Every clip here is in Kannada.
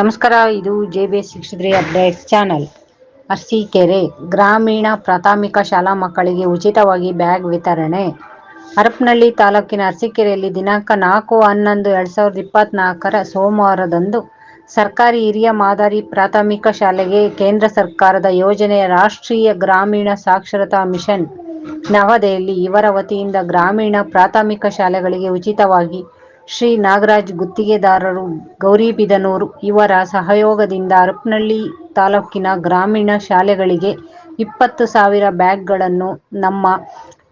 ನಮಸ್ಕಾರ, ಇದು J B S sixty three updates channel Arsikere ಗ್ರಾಮೀಣ ಪ್ರಾಥಮಿಕ ಶಾಲಾ ಮಕ್ಕಳಿಗೆ ಉಚಿತವಾಗಿ ಬ್ಯಾಗ್ ವಿತರಣೆ. ಹರಪನಹಳ್ಳಿ ತಾಲೂಕಿನ ಅರಸೀಕೆರೆಯಲ್ಲಿ ದಿನಾಂಕ ನಾಲ್ಕು ಹನ್ನೊಂದು ಎರಡು ಸಾವಿರದ ಇಪ್ಪತ್ತ್ನಾಲ್ಕರ ಸೋಮವಾರದಂದು ಸರ್ಕಾರಿ ಹಿರಿಯ ಮಾದರಿ ಪ್ರಾಥಮಿಕ ಶಾಲೆಗೆ ಕೇಂದ್ರ ಸರ್ಕಾರದ ಯೋಜನೆಯ ರಾಷ್ಟ್ರೀಯ ಗ್ರಾಮೀಣ ಸಾಕ್ಷರತಾ ಮಿಷನ್ ನವದೆಹಲಿ ಇವರ ವತಿಯಿಂದ ಗ್ರಾಮೀಣ ಪ್ರಾಥಮಿಕ ಶಾಲೆಗಳಿಗೆ ಉಚಿತವಾಗಿ ಶ್ರೀ ನಾಗರಾಜ್ ಗುತ್ತಿಗೆದಾರರು ಗೌರಿಬಿದನೂರು ಇವರ ಸಹಯೋಗದಿಂದ ಹರಪನಹಳ್ಳಿ ತಾಲೂಕಿನ ಗ್ರಾಮೀಣ ಶಾಲೆಗಳಿಗೆ ಇಪ್ಪತ್ತು ಸಾವಿರ ಬ್ಯಾಗ್ಗಳನ್ನು ನಮ್ಮ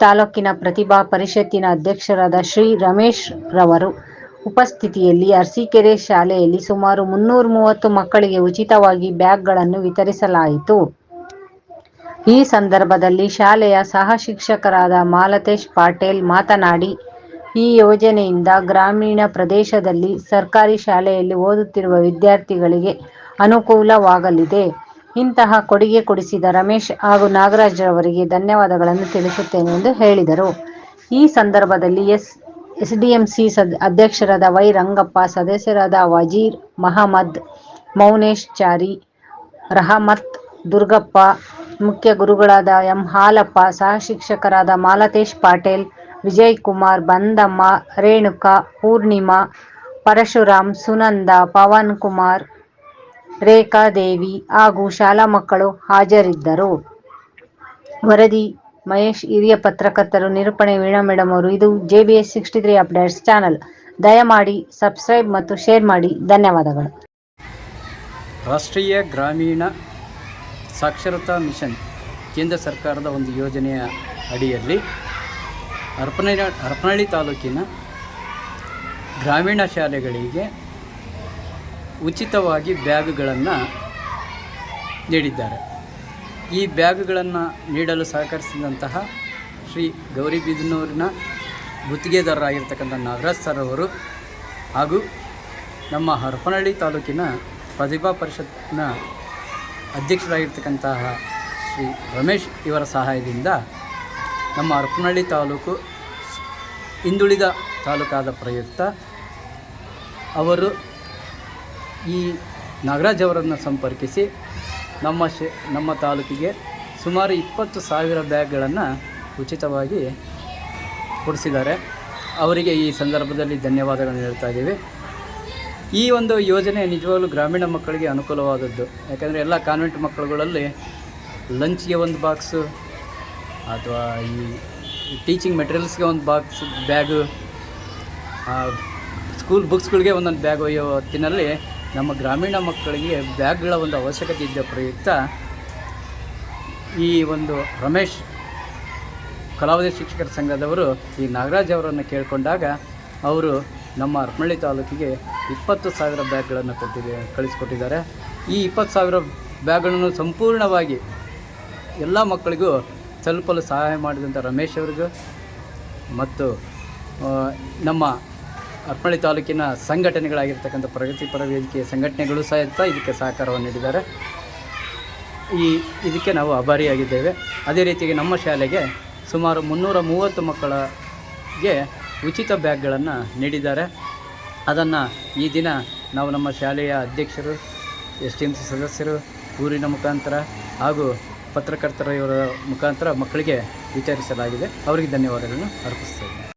ತಾಲೂಕಿನ ಪ್ರತಿಭಾ ಪರಿಷತ್ತಿನ ಅಧ್ಯಕ್ಷರಾದ ಶ್ರೀ ರಮೇಶ್ ರವರು ಉಪಸ್ಥಿತಿಯಲ್ಲಿ ಅರಸೀಕೆರೆ ಶಾಲೆಯಲ್ಲಿ ಸುಮಾರು ಮುನ್ನೂರ ಮೂವತ್ತು ಮಕ್ಕಳಿಗೆ ಉಚಿತವಾಗಿ ಬ್ಯಾಗ್ಗಳನ್ನು ವಿತರಿಸಲಾಯಿತು. ಈ ಸಂದರ್ಭದಲ್ಲಿ ಶಾಲೆಯ ಸಹ ಶಿಕ್ಷಕರಾದ ಮಾಲತೇಶ್ ಪಾಟೇಲ್ ಮಾತನಾಡಿ ಈ ಯೋಜನೆಯಿಂದ ಗ್ರಾಮೀಣ ಪ್ರದೇಶದಲ್ಲಿ ಸರ್ಕಾರಿ ಶಾಲೆಯಲ್ಲಿ ಓದುತ್ತಿರುವ ವಿದ್ಯಾರ್ಥಿಗಳಿಗೆ ಅನುಕೂಲವಾಗಲಿದೆ. ಇಂತಹ ಕೊಡುಗೆ ಕೊಡಿಸಿದ ರಮೇಶ್ ಹಾಗೂ ನಾಗರಾಜ್ ಅವರಿಗೆ ಧನ್ಯವಾದಗಳನ್ನು ತಿಳಿಸುತ್ತೇನೆ ಎಂದು ಹೇಳಿದರು. ಈ ಸಂದರ್ಭದಲ್ಲಿ ಎಸ್ ಡಿ ಎಂ ಸದ್, ಅಧ್ಯಕ್ಷರಾದ ವೈ ರಂಗಪ್ಪ, ಸದಸ್ಯರಾದ ವಜೀರ್ ಮಹಮ್ಮದ್ ಮೌನೇಶ್ ಚಾರಿ, ರಹಮತ್, ದುರ್ಗಪ್ಪ, ಮುಖ್ಯ ಗುರುಗಳಾದ ಎಂ ಹಾಲಪ್ಪ, ಸಹ ಶಿಕ್ಷಕರಾದ ಮಾಲತೇಶ್ ಪಾಟೇಲ್ ವಿಜಯಕುಮಾರ್, ಬಂದಮ್ಮ, ರೇಣುಕಾ, ಪೂರ್ಣಿಮಾ, ಪರಶುರಾಮ್, ಸುನಂದ, ಪವನ್ ಕುಮಾರ್ ರೇಖಾದೇವಿ ಹಾಗೂ ಶಾಲಾ ಮಕ್ಕಳು ಹಾಜರಿದ್ದರು. ವರದಿ, ಮಹೇಶ್, ಹಿರಿಯ ಪತ್ರಕರ್ತರು, ನಿರೂಪಣೆ, ವೀಣಾ ಮೇಡಮ್ ಅವರು, ಇದು J B S sixty three updates channel. ದಯಮಾಡಿ ಸಬ್ಸ್ಕ್ರೈಬ್ ಮತ್ತು ಶೇರ್ ಮಾಡಿ. ಧನ್ಯವಾದಗಳು. ರಾಷ್ಟ್ರೀಯ ಗ್ರಾಮೀಣ ಸಾಕ್ಷರತಾ ಮಿಷನ್ ಕೇಂದ್ರ ಸರ್ಕಾರದ ಒಂದು ಯೋಜನೆಯ ಅಡಿಯಲ್ಲಿ ಹರಪನಹಳ್ಳಿ ಹರಪನಹಳ್ಳಿ ತಾಲೂಕಿನ ಗ್ರಾಮೀಣ ಶಾಲೆಗಳಿಗೆ ಉಚಿತವಾಗಿ ಬ್ಯಾಗುಗಳನ್ನು ನೀಡಿದ್ದಾರೆ. ಈ ಬ್ಯಾಗುಗಳನ್ನು ನೀಡಲು ಸಹಕರಿಸಿದಂತಹ ಶ್ರೀ ಗೌರಿಬಿದನೂರಿನ ಗುತ್ತಿಗೆದಾರರಾಗಿರ್ತಕ್ಕಂಥ ನಾಗರಾಜ್ ಸರ್ ಅವರು ಹಾಗೂ ನಮ್ಮ ಹರಪನಹಳ್ಳಿ ತಾಲೂಕಿನ ಪ್ರತಿಭಾ ಪರಿಷತ್ನ ಅಧ್ಯಕ್ಷರಾಗಿರ್ತಕ್ಕಂತಹ ಶ್ರೀ ರಮೇಶ್ ಇವರ ಸಹಾಯದಿಂದ ನಮ್ಮ ಹರಪನಹಳ್ಳಿ ತಾಲೂಕು ಹಿಂದುಳಿದ ತಾಲೂಕಾದ ಪ್ರಯುಕ್ತ ಅವರು ಈ ನಾಗರಾಜ್ ಅವರನ್ನು ಸಂಪರ್ಕಿಸಿ ನಮ್ಮ ಶೆ, ನಮ್ಮ ತಾಲೂಕಿಗೆ ಸುಮಾರು ಇಪ್ಪತ್ತು ಸಾವಿರ ಬ್ಯಾಗ್ಗಳನ್ನು ಉಚಿತವಾಗಿ ಕೊಡಿಸಿದ್ದಾರೆ. ಅವರಿಗೆ ಈ ಸಂದರ್ಭದಲ್ಲಿ ಧನ್ಯವಾದಗಳನ್ನು ಹೇಳ್ತಾ ಇದ್ದೀವಿ. ಈ ಒಂದು ಯೋಜನೆ ನಿಜವಾಗಲೂ ಗ್ರಾಮೀಣ ಮಕ್ಕಳಿಗೆ ಅನುಕೂಲವಾದದ್ದು. ಯಾಕಂದರೆ ಎಲ್ಲ ಕಾನ್ವೆಂಟ್ ಮಕ್ಕಳುಗಳಲ್ಲಿ ಲಂಚ್ಗೆ ಒಂದು ಬಾಕ್ಸು, ಅಥವಾ ಈ ಟೀಚಿಂಗ್ ಮೆಟೀರಿಯಲ್ಸ್ಗೆ ಒಂದು ಬಾಕ್ಸ್ ಬ್ಯಾಗು ಸ್ಕೂಲ್ ಬುಕ್ಸ್ಗಳಿಗೆ ಒಂದೊಂದು ಬ್ಯಾಗ್ ಒಯ್ಯೋ ಹೊತ್ತಿನಲ್ಲಿ ನಮ್ಮ ಗ್ರಾಮೀಣ ಮಕ್ಕಳಿಗೆ ಬ್ಯಾಗ್ಗಳ ಒಂದು ಅವಶ್ಯಕತೆ ಇದ್ದ ಪ್ರಯುಕ್ತ ಈ ಒಂದು ರಮೇಶ್ ಕಲಾವಿದ ಶಿಕ್ಷಕರ ಸಂಘದವರು ಈ ನಾಗರಾಜ್ ಅವರನ್ನು ಕೇಳಿಕೊಂಡಾಗ ಅವರು ನಮ್ಮ ಅರಮಳ್ಳಿ ತಾಲೂಕಿಗೆ ಇಪ್ಪತ್ತು ಸಾವಿರ ಬ್ಯಾಗ್ಗಳನ್ನು ಕೊಟ್ಟಿದೆ, ಕಳಿಸ್ಕೊಟ್ಟಿದ್ದಾರೆ. ಈ ಇಪ್ಪತ್ತು ಸಾವಿರ ಬ್ಯಾಗ್ಗಳನ್ನು ಸಂಪೂರ್ಣವಾಗಿ ಎಲ್ಲ ಮಕ್ಕಳಿಗೂ ತಲುಪಲು ಸಹಾಯ ಮಾಡಿದಂಥ ರಮೇಶ್ ಅವ್ರಿಗೂ ಮತ್ತು ನಮ್ಮ ಅರ್ಪಳ್ಳಿ ತಾಲೂಕಿನ ಸಂಘಟನೆಗಳಾಗಿರ್ತಕ್ಕಂಥ ಪ್ರಗತಿಪರ ವೇದಿಕೆಯ ಸಂಘಟನೆಗಳು ಸಹಿತ ಇದಕ್ಕೆ ಸಹಕಾರವನ್ನು ನೀಡಿದ್ದಾರೆ. ಈ ಇದಕ್ಕೆ ನಾವು ಆಭಾರಿಯಾಗಿದ್ದೇವೆ. ಅದೇ ರೀತಿಯಾಗಿ ನಮ್ಮ ಶಾಲೆಗೆ ಸುಮಾರು ಮುನ್ನೂರ ಮೂವತ್ತು ಮಕ್ಕಳಿಗೆ ಉಚಿತ ಬ್ಯಾಗ್ಗಳನ್ನು ನೀಡಿದ್ದಾರೆ. ಅದನ್ನು ಈ ದಿನ ನಾವು ನಮ್ಮ ಶಾಲೆಯ ಅಧ್ಯಕ್ಷರು, ಎಸ್ ಟಿ ಎಂ ಸಿ ಸದಸ್ಯರು, ಊರಿನ ಮುಖಾಂತರ ಹಾಗೂ ಪತ್ರಕರ್ತರ ಇವರ ಮುಖಾಂತರ ಮಕ್ಕಳಿಗೆ ವಿಚಾರಿಸಲಾಗಿದೆ. ಅವರಿಗೆ ಧನ್ಯವಾದಗಳನ್ನು ಅರ್ಪಿಸ್ತೇನೆ